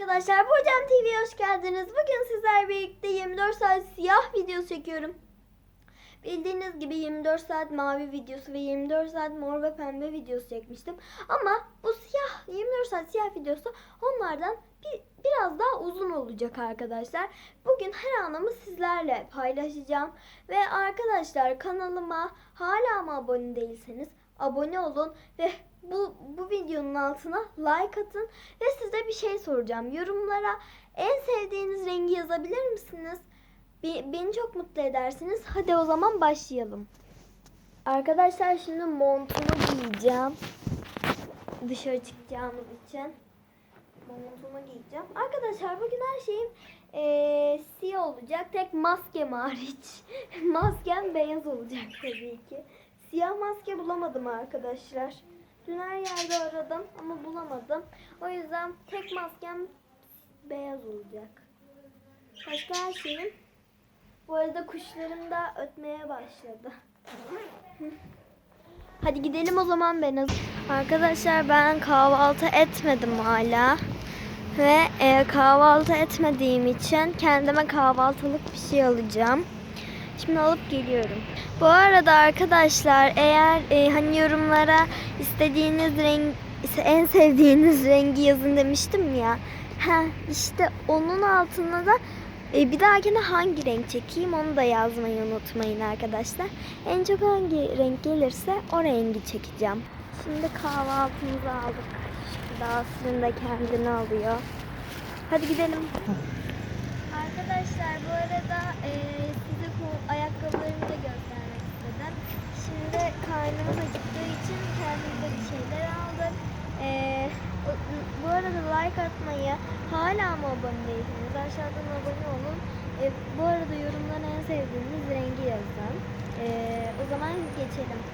arkadaşlar, Burcan TV'ye hoş geldiniz. Bugün sizler birlikte 24 saat siyah video çekiyorum. Bildiğiniz gibi 24 saat mavi videosu ve 24 saat mor ve pembe videosu çekmiştim. Ama bu siyah 24 saat siyah videosu onlardan bir, biraz daha uzun olacak arkadaşlar. Bugün her anımı sizlerle paylaşacağım. Ve arkadaşlar kanalıma hala mı abone değilseniz abone olun ve bu, bu videonun altına like atın ve size bir şey soracağım. Yorumlara en sevdiğiniz rengi yazabilir misiniz? Be- beni çok mutlu edersiniz. Hadi o zaman başlayalım. Arkadaşlar şimdi montumu giyeceğim. Dışarı çıkacağımız için. Montumu giyeceğim. Arkadaşlar bugün her şeyim eee siyah olacak. Tek maskem hariç. Maskem beyaz olacak tabii ki. Siyah maske bulamadım arkadaşlar. Dün her yerde aradım ama bulamadım. O yüzden tek maskem beyaz olacak. Başka her şeyim. Bu arada kuşlarım da ötmeye başladı. Hadi gidelim o zaman ben Arkadaşlar ben kahvaltı etmedim hala. Ve e, kahvaltı etmediğim için kendime kahvaltılık bir şey alacağım. Şimdi alıp geliyorum. Bu arada arkadaşlar eğer e, hani yorumlara istediğiniz renk en sevdiğiniz rengi yazın demiştim ya. Ha işte onun altına da e, bir dahakine hangi renk çekeyim onu da yazmayı unutmayın arkadaşlar. En çok hangi renk gelirse o rengi çekeceğim. Şimdi kahvaltımızı aldık. Şimdi Aslı'nın da kendini alıyor. Hadi gidelim. Arkadaşlar bu arada e, size kol- ayakkabılarımı da göstermek istedim. Şimdi karnımız acıktığı için kendimize bir şeyler aldık. E, o- bu arada like atmayı hala mı abone değilsiniz? Aşağıdan abone olun. E, bu arada yorumlara en sevdiğiniz rengi yazın. E, o zaman geçelim.